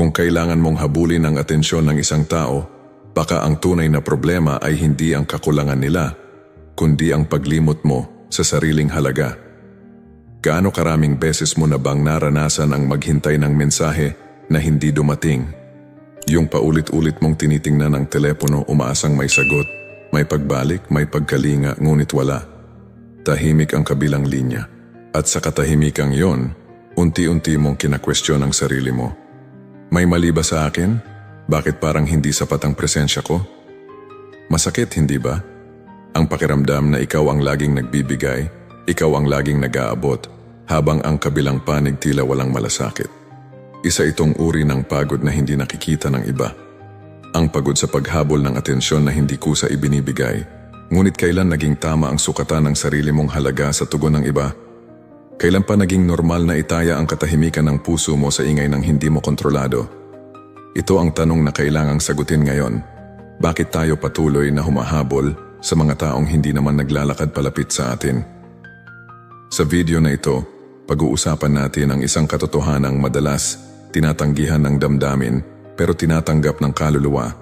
Kung kailangan mong habulin ang atensyon ng isang tao, baka ang tunay na problema ay hindi ang kakulangan nila, kundi ang paglimot mo sa sariling halaga. Gaano karaming beses mo na bang naranasan ang maghintay ng mensahe na hindi dumating? Yung paulit-ulit mong tinitingnan ang telepono umaasang may sagot, may pagbalik, may pagkalinga, ngunit wala. Tahimik ang kabilang linya. At sa katahimikang yon, unti-unti mong kinakwestiyon ang sarili mo. May mali ba sa akin? Bakit parang hindi sapat ang presensya ko? Masakit, hindi ba? Ang pakiramdam na ikaw ang laging nagbibigay, ikaw ang laging nag-aabot, habang ang kabilang panig tila walang malasakit. Isa itong uri ng pagod na hindi nakikita ng iba. Ang pagod sa paghabol ng atensyon na hindi kusa ibinibigay, ngunit kailan naging tama ang sukatan ng sarili mong halaga sa tugon ng iba? Kailan pa naging normal na itaya ang katahimikan ng puso mo sa ingay ng hindi mo kontrolado? Ito ang tanong na kailangang sagutin ngayon. Bakit tayo patuloy na humahabol sa mga taong hindi naman naglalakad palapit sa atin? Sa video na ito, pag-uusapan natin ang isang katotohanang madalas tinatanggihan ng damdamin pero tinatanggap ng kaluluwa.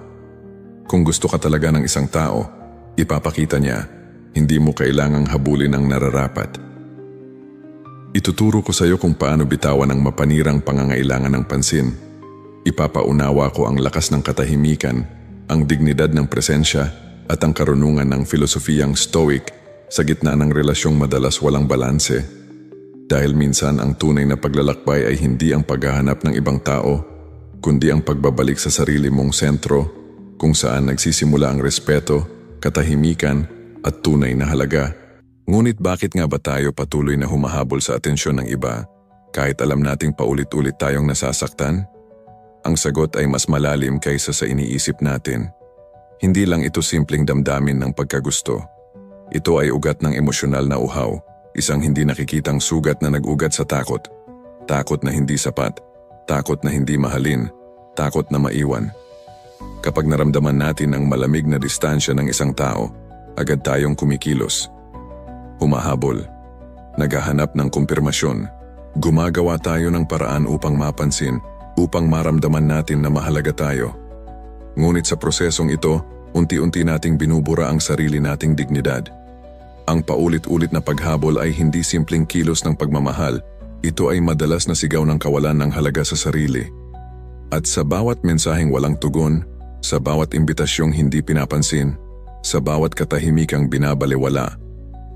Kung gusto ka talaga ng isang tao, ipapakita niya, hindi mo kailangang habulin ang nararapat. Ituturo ko sa iyo kung paano bitawan ang mapanirang pangangailangan ng pansin. Ipapaunawa ko ang lakas ng katahimikan, ang dignidad ng presensya at ang karunungan ng filosofiyang stoic sa gitna ng relasyong madalas walang balanse. Dahil minsan ang tunay na paglalakbay ay hindi ang paghahanap ng ibang tao, kundi ang pagbabalik sa sarili mong sentro kung saan nagsisimula ang respeto, katahimikan at tunay na halaga. Ngunit bakit nga ba tayo patuloy na humahabol sa atensyon ng iba kahit alam nating paulit-ulit tayong nasasaktan? Ang sagot ay mas malalim kaysa sa iniisip natin. Hindi lang ito simpleng damdamin ng pagkagusto. Ito ay ugat ng emosyonal na uhaw, isang hindi nakikitang sugat na nag-ugat sa takot. Takot na hindi sapat, takot na hindi mahalin, takot na maiwan. Kapag naramdaman natin ang malamig na distansya ng isang tao, agad tayong kumikilos humahabol, naghahanap ng kumpirmasyon, gumagawa tayo ng paraan upang mapansin, upang maramdaman natin na mahalaga tayo. Ngunit sa prosesong ito, unti-unti nating binubura ang sarili nating dignidad. Ang paulit-ulit na paghabol ay hindi simpleng kilos ng pagmamahal, ito ay madalas na sigaw ng kawalan ng halaga sa sarili. At sa bawat mensaheng walang tugon, sa bawat imbitasyong hindi pinapansin, sa bawat katahimikang binabaliwala,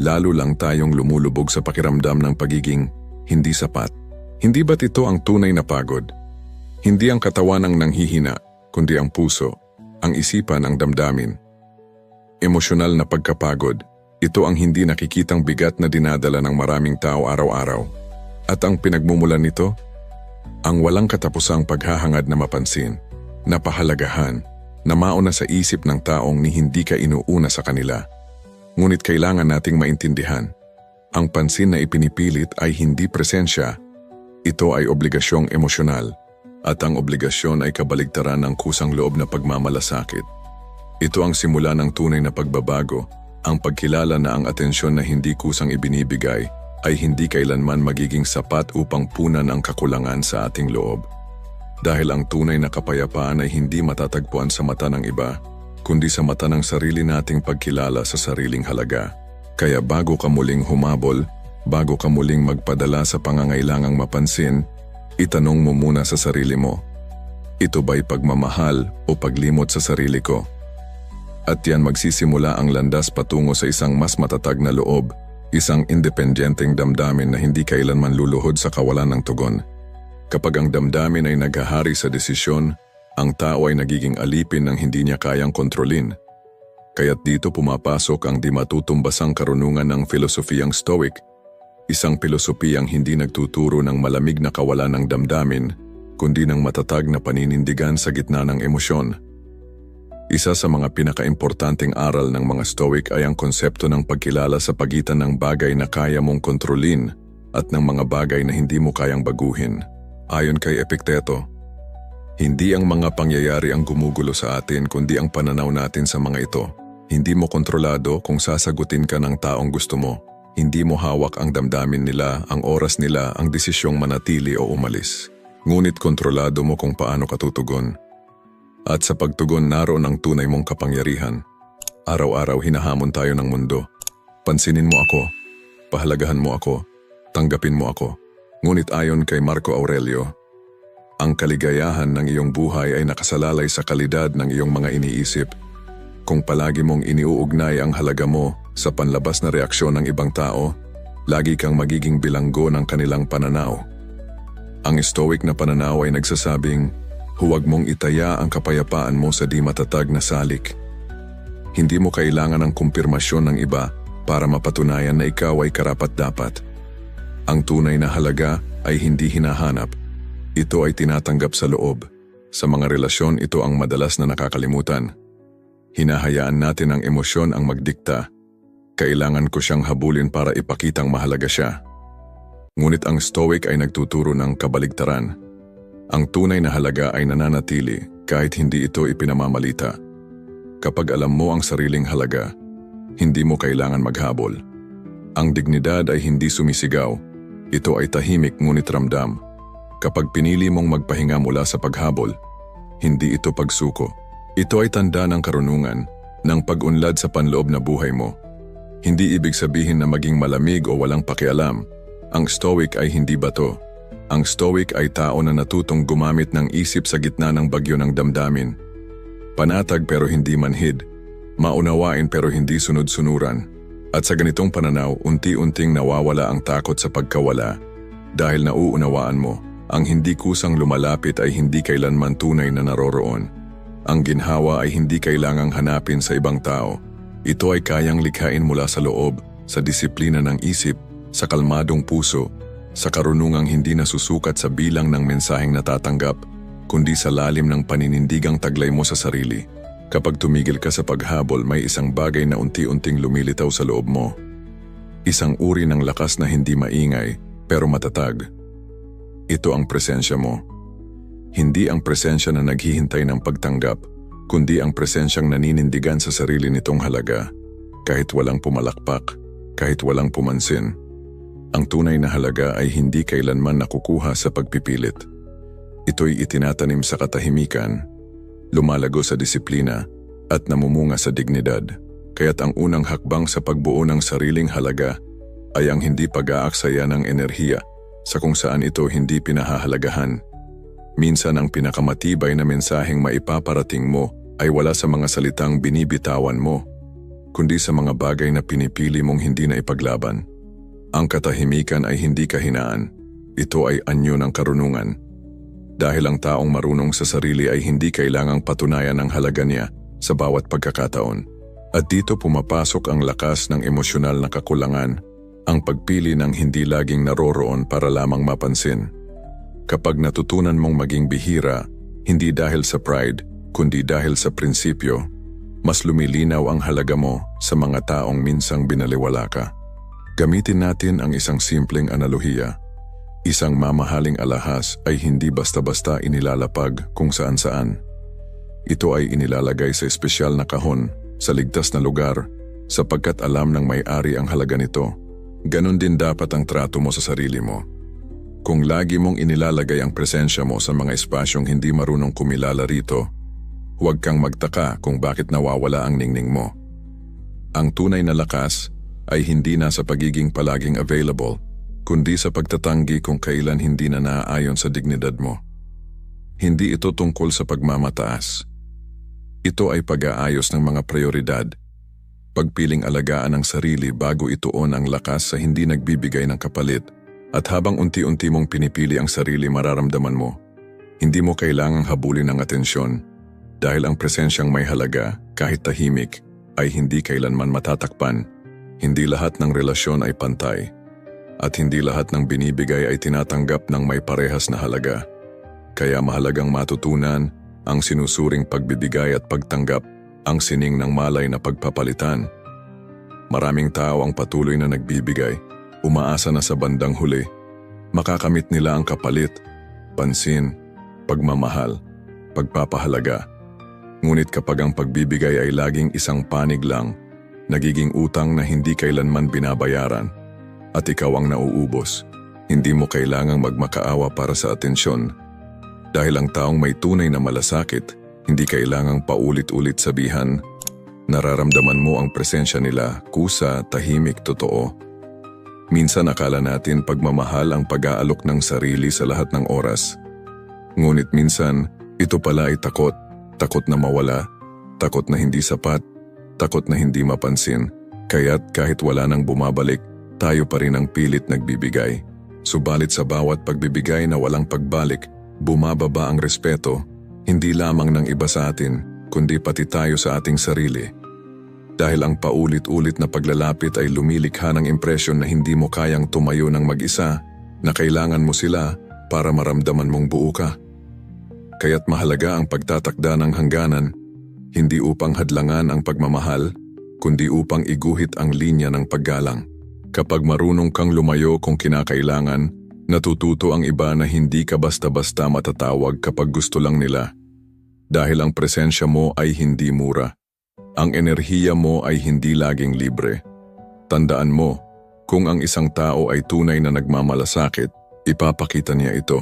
lalo lang tayong lumulubog sa pakiramdam ng pagiging hindi sapat. Hindi ba't ito ang tunay na pagod? Hindi ang katawan ang nanghihina, kundi ang puso, ang isipan ang damdamin. Emosyonal na pagkapagod, ito ang hindi nakikitang bigat na dinadala ng maraming tao araw-araw. At ang pinagmumulan nito? Ang walang katapusang paghahangad na mapansin, napahalagahan, na mauna sa isip ng taong ni hindi ka inuuna sa kanila. Ngunit kailangan nating maintindihan, ang pansin na ipinipilit ay hindi presensya, ito ay obligasyong emosyonal, at ang obligasyon ay kabaligtaran ng kusang loob na pagmamalasakit. Ito ang simula ng tunay na pagbabago, ang pagkilala na ang atensyon na hindi kusang ibinibigay ay hindi kailanman magiging sapat upang punan ang kakulangan sa ating loob. Dahil ang tunay na kapayapaan ay hindi matatagpuan sa mata ng iba, kundi sa mata ng sarili nating pagkilala sa sariling halaga. Kaya bago ka muling humabol, bago ka muling magpadala sa pangangailangang mapansin, itanong mo muna sa sarili mo, ito ba'y pagmamahal o paglimot sa sarili ko? At yan magsisimula ang landas patungo sa isang mas matatag na loob, isang independenteng damdamin na hindi kailanman luluhod sa kawalan ng tugon. Kapag ang damdamin ay naghahari sa desisyon, ang tao ay nagiging alipin ng hindi niya kayang kontrolin. Kaya't dito pumapasok ang di matutumbasang karunungan ng filosofiyang Stoic, isang filosofiyang hindi nagtuturo ng malamig na kawalan ng damdamin, kundi ng matatag na paninindigan sa gitna ng emosyon. Isa sa mga pinakaimportanteng aral ng mga Stoic ay ang konsepto ng pagkilala sa pagitan ng bagay na kaya mong kontrolin at ng mga bagay na hindi mo kayang baguhin. Ayon kay Epicteto, hindi ang mga pangyayari ang gumugulo sa atin kundi ang pananaw natin sa mga ito. Hindi mo kontrolado kung sasagutin ka ng taong gusto mo. Hindi mo hawak ang damdamin nila, ang oras nila, ang desisyong manatili o umalis. Ngunit kontrolado mo kung paano ka tutugon. At sa pagtugon naroon ang tunay mong kapangyarihan. Araw-araw hinahamon tayo ng mundo. Pansinin mo ako, pahalagahan mo ako, tanggapin mo ako. Ngunit ayon kay Marco Aurelio, ang kaligayahan ng iyong buhay ay nakasalalay sa kalidad ng iyong mga iniisip. Kung palagi mong iniuugnay ang halaga mo sa panlabas na reaksyon ng ibang tao, lagi kang magiging bilanggo ng kanilang pananaw. Ang stoic na pananaw ay nagsasabing, huwag mong itaya ang kapayapaan mo sa di matatag na salik. Hindi mo kailangan ng kumpirmasyon ng iba para mapatunayan na ikaw ay karapat-dapat. Ang tunay na halaga ay hindi hinahanap. Ito ay tinatanggap sa loob. Sa mga relasyon, ito ang madalas na nakakalimutan. Hinahayaan natin ang emosyon ang magdikta. Kailangan ko siyang habulin para ipakitang mahalaga siya. Ngunit ang stoic ay nagtuturo ng kabaligtaran. Ang tunay na halaga ay nananatili kahit hindi ito ipinamamalita. Kapag alam mo ang sariling halaga, hindi mo kailangan maghabol. Ang dignidad ay hindi sumisigaw. Ito ay tahimik ngunit ramdam. Kapag pinili mong magpahinga mula sa paghabol, hindi ito pagsuko. Ito ay tanda ng karunungan, ng pag-unlad sa panloob na buhay mo. Hindi ibig sabihin na maging malamig o walang pakialam. Ang stoic ay hindi bato. Ang stoic ay tao na natutong gumamit ng isip sa gitna ng bagyo ng damdamin. Panatag pero hindi manhid. Maunawain pero hindi sunod-sunuran. At sa ganitong pananaw, unti-unting nawawala ang takot sa pagkawala. Dahil nauunawaan mo, ang hindi kusang lumalapit ay hindi kailanman tunay na naroroon. Ang ginhawa ay hindi kailangang hanapin sa ibang tao. Ito ay kayang likhain mula sa loob, sa disiplina ng isip, sa kalmadong puso, sa karunungang hindi nasusukat sa bilang ng mensaheng natatanggap, kundi sa lalim ng paninindigang taglay mo sa sarili. Kapag tumigil ka sa paghabol, may isang bagay na unti-unting lumilitaw sa loob mo. Isang uri ng lakas na hindi maingay, pero matatag. Ito ang presensya mo. Hindi ang presensya na naghihintay ng pagtanggap, kundi ang presensyang naninindigan sa sarili nitong halaga, kahit walang pumalakpak, kahit walang pumansin. Ang tunay na halaga ay hindi kailanman nakukuha sa pagpipilit. Ito'y itinatanim sa katahimikan, lumalago sa disiplina, at namumunga sa dignidad. Kaya't ang unang hakbang sa pagbuo ng sariling halaga ay ang hindi pag-aaksaya ng enerhiya sa kung saan ito hindi pinahahalagahan. Minsan ang pinakamatibay na mensaheng maipaparating mo ay wala sa mga salitang binibitawan mo, kundi sa mga bagay na pinipili mong hindi na ipaglaban. Ang katahimikan ay hindi kahinaan. Ito ay anyo ng karunungan dahil ang taong marunong sa sarili ay hindi kailangang patunayan ang halaga niya sa bawat pagkakataon. At dito pumapasok ang lakas ng emosyonal na kakulangan, ang pagpili ng hindi laging naroroon para lamang mapansin. Kapag natutunan mong maging bihira, hindi dahil sa pride, kundi dahil sa prinsipyo, mas lumilinaw ang halaga mo sa mga taong minsang binaliwala ka. Gamitin natin ang isang simpleng analohiya. Isang mamahaling alahas ay hindi basta-basta inilalapag kung saan-saan. Ito ay inilalagay sa espesyal na kahon sa ligtas na lugar sapagkat alam ng may-ari ang halaga nito. Ganon din dapat ang trato mo sa sarili mo. Kung lagi mong inilalagay ang presensya mo sa mga espasyong hindi marunong kumilala rito, huwag kang magtaka kung bakit nawawala ang ningning mo. Ang tunay na lakas ay hindi na sa pagiging palaging available, kundi sa pagtatanggi kung kailan hindi na naaayon sa dignidad mo. Hindi ito tungkol sa pagmamataas. Ito ay pag-aayos ng mga prioridad, pagpiling alagaan ang sarili bago ituon ang lakas sa hindi nagbibigay ng kapalit at habang unti-unti mong pinipili ang sarili mararamdaman mo, hindi mo kailangang habulin ng atensyon dahil ang presensyang may halaga kahit tahimik ay hindi kailanman matatakpan. Hindi lahat ng relasyon ay pantay at hindi lahat ng binibigay ay tinatanggap ng may parehas na halaga. Kaya mahalagang matutunan ang sinusuring pagbibigay at pagtanggap ang sining ng malay na pagpapalitan. Maraming tao ang patuloy na nagbibigay, umaasa na sa bandang huli. Makakamit nila ang kapalit, pansin, pagmamahal, pagpapahalaga. Ngunit kapag ang pagbibigay ay laging isang panig lang, nagiging utang na hindi kailanman binabayaran, at ikaw ang nauubos. Hindi mo kailangang magmakaawa para sa atensyon Dahil ang taong may tunay na malasakit, hindi kailangang paulit-ulit sabihan, nararamdaman mo ang presensya nila, kusa, tahimik, totoo. Minsan akala natin pagmamahal ang pag-aalok ng sarili sa lahat ng oras. Ngunit minsan, ito pala ay takot, takot na mawala, takot na hindi sapat, takot na hindi mapansin, kaya't kahit wala nang bumabalik, tayo pa rin ang pilit nagbibigay. Subalit sa bawat pagbibigay na walang pagbalik, bumababa ang respeto, hindi lamang ng iba sa atin, kundi pati tayo sa ating sarili. Dahil ang paulit-ulit na paglalapit ay lumilikha ng impresyon na hindi mo kayang tumayo ng mag-isa, na kailangan mo sila para maramdaman mong buo ka. Kaya't mahalaga ang pagtatakda ng hangganan, hindi upang hadlangan ang pagmamahal, kundi upang iguhit ang linya ng paggalang. Kapag marunong kang lumayo kung kinakailangan, natututo ang iba na hindi ka basta-basta matatawag kapag gusto lang nila. Dahil ang presensya mo ay hindi mura. Ang enerhiya mo ay hindi laging libre. Tandaan mo, kung ang isang tao ay tunay na nagmamalasakit, ipapakita niya ito.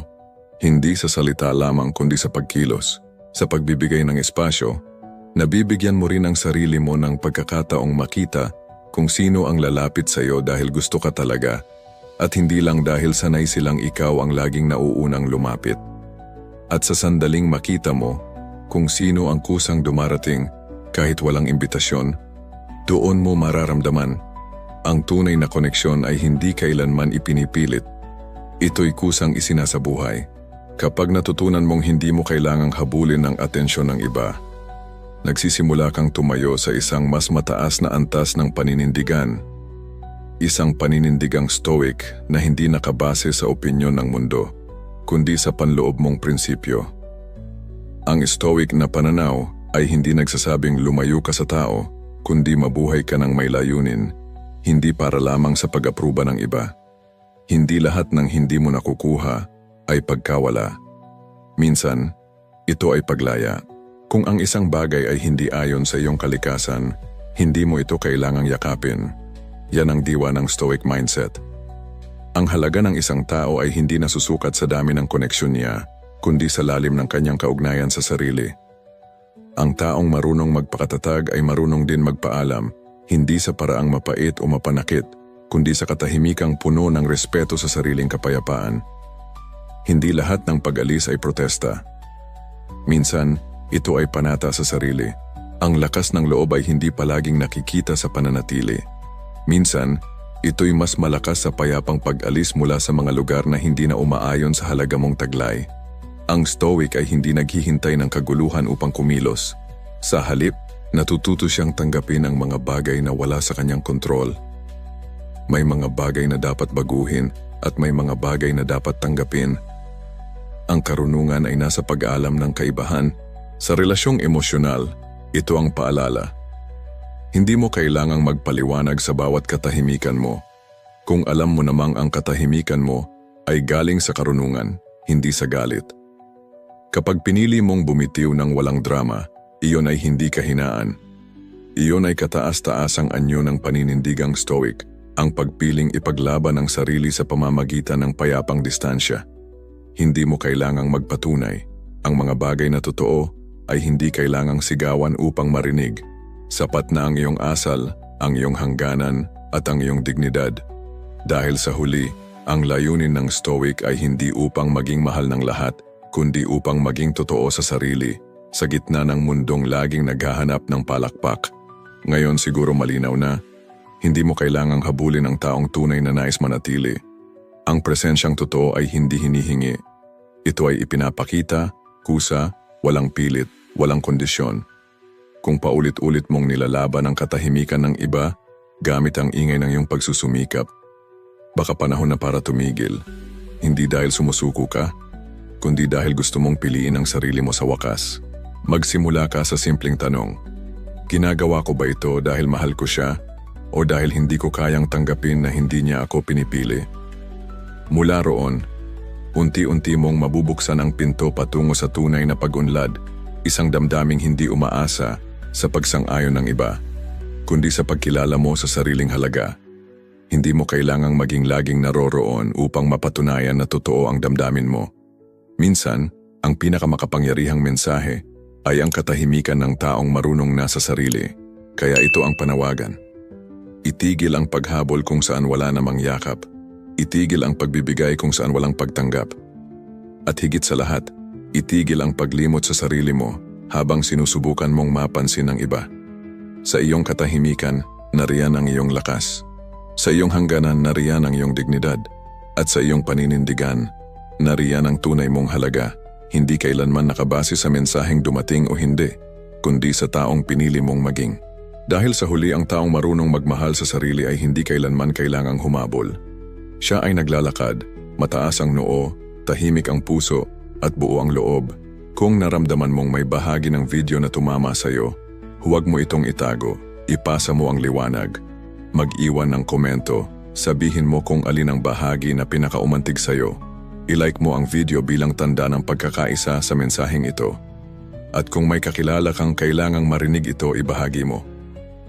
Hindi sa salita lamang kundi sa pagkilos, sa pagbibigay ng espasyo, nabibigyan mo rin ang sarili mo ng pagkakataong makita kung sino ang lalapit sa iyo dahil gusto ka talaga at hindi lang dahil sanay silang ikaw ang laging nauunang lumapit. At sa sandaling makita mo kung sino ang kusang dumarating kahit walang imbitasyon, doon mo mararamdaman ang tunay na koneksyon ay hindi kailanman ipinipilit. Ito'y kusang isinasabuhay. Kapag natutunan mong hindi mo kailangang habulin ang atensyon ng iba, nagsisimula kang tumayo sa isang mas mataas na antas ng paninindigan. Isang paninindigang stoic na hindi nakabase sa opinyon ng mundo, kundi sa panloob mong prinsipyo. Ang stoic na pananaw ay hindi nagsasabing lumayo ka sa tao, kundi mabuhay ka ng may layunin, hindi para lamang sa pag-aproba ng iba. Hindi lahat ng hindi mo nakukuha ay pagkawala. Minsan, ito ay paglaya. Kung ang isang bagay ay hindi ayon sa iyong kalikasan, hindi mo ito kailangang yakapin. Yan ang diwa ng stoic mindset. Ang halaga ng isang tao ay hindi nasusukat sa dami ng koneksyon niya, kundi sa lalim ng kanyang kaugnayan sa sarili. Ang taong marunong magpakatatag ay marunong din magpaalam, hindi sa paraang mapait o mapanakit, kundi sa katahimikang puno ng respeto sa sariling kapayapaan. Hindi lahat ng pag-alis ay protesta. Minsan, ito ay panata sa sarili. Ang lakas ng loob ay hindi palaging nakikita sa pananatili. Minsan, ito'y mas malakas sa payapang pag-alis mula sa mga lugar na hindi na umaayon sa halaga mong taglay. Ang stoic ay hindi naghihintay ng kaguluhan upang kumilos. Sa halip, natututo siyang tanggapin ang mga bagay na wala sa kanyang kontrol. May mga bagay na dapat baguhin at may mga bagay na dapat tanggapin. Ang karunungan ay nasa pag-aalam ng kaibahan sa relasyong emosyonal, ito ang paalala. Hindi mo kailangang magpaliwanag sa bawat katahimikan mo. Kung alam mo namang ang katahimikan mo ay galing sa karunungan, hindi sa galit. Kapag pinili mong bumitiw ng walang drama, iyon ay hindi kahinaan. Iyon ay kataas-taasang anyo ng paninindigang stoic, ang pagpiling ipaglaban ang sarili sa pamamagitan ng payapang distansya. Hindi mo kailangang magpatunay. Ang mga bagay na totoo ay hindi kailangang sigawan upang marinig. Sapat na ang iyong asal, ang iyong hangganan at ang iyong dignidad. Dahil sa huli, ang layunin ng Stoic ay hindi upang maging mahal ng lahat, kundi upang maging totoo sa sarili, sa gitna ng mundong laging naghahanap ng palakpak. Ngayon siguro malinaw na, hindi mo kailangang habulin ang taong tunay na nais manatili. Ang presensyang totoo ay hindi hinihingi. Ito ay ipinapakita, kusa, walang pilit, walang kondisyon. Kung paulit-ulit mong nilalaban ang katahimikan ng iba, gamit ang ingay ng iyong pagsusumikap, baka panahon na para tumigil. Hindi dahil sumusuko ka, kundi dahil gusto mong piliin ang sarili mo sa wakas. Magsimula ka sa simpleng tanong, Ginagawa ko ba ito dahil mahal ko siya o dahil hindi ko kayang tanggapin na hindi niya ako pinipili? Mula roon, unti-unti mong mabubuksan ang pinto patungo sa tunay na pag-unlad Isang damdaming hindi umaasa sa pagsang-ayon ng iba, kundi sa pagkilala mo sa sariling halaga. Hindi mo kailangang maging laging naroroon upang mapatunayan na totoo ang damdamin mo. Minsan, Ang pinakamakapangyarihang mensahe ay ang katahimikan ng taong marunong na sa sarili. Kaya ito ang panawagan. Itigil ang paghabol kung saan wala namang yakap. Itigil ang pagbibigay kung saan walang pagtanggap. At higit sa lahat, itigil ang paglimot sa sarili mo habang sinusubukan mong mapansin ng iba. Sa iyong katahimikan, nariyan ang iyong lakas. Sa iyong hangganan, nariyan ang iyong dignidad. At sa iyong paninindigan, nariyan ang tunay mong halaga, hindi kailanman nakabase sa mensaheng dumating o hindi, kundi sa taong pinili mong maging. Dahil sa huli ang taong marunong magmahal sa sarili ay hindi kailanman kailangang humabol. Siya ay naglalakad, mataas ang noo, tahimik ang puso, at buo ang loob. Kung naramdaman mong may bahagi ng video na tumama sa'yo, huwag mo itong itago, ipasa mo ang liwanag. Mag-iwan ng komento, sabihin mo kung alin ang bahagi na pinakaumantig sa'yo. I-like mo ang video bilang tanda ng pagkakaisa sa mensaheng ito. At kung may kakilala kang kailangang marinig ito, ibahagi mo.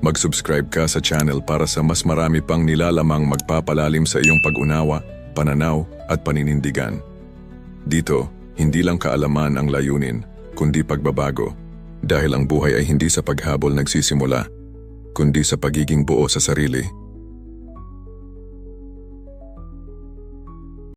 Mag-subscribe ka sa channel para sa mas marami pang nilalamang magpapalalim sa iyong pag-unawa, pananaw at paninindigan. Dito, hindi lang kaalaman ang layunin, kundi pagbabago. Dahil ang buhay ay hindi sa paghabol nagsisimula, kundi sa pagiging buo sa sarili.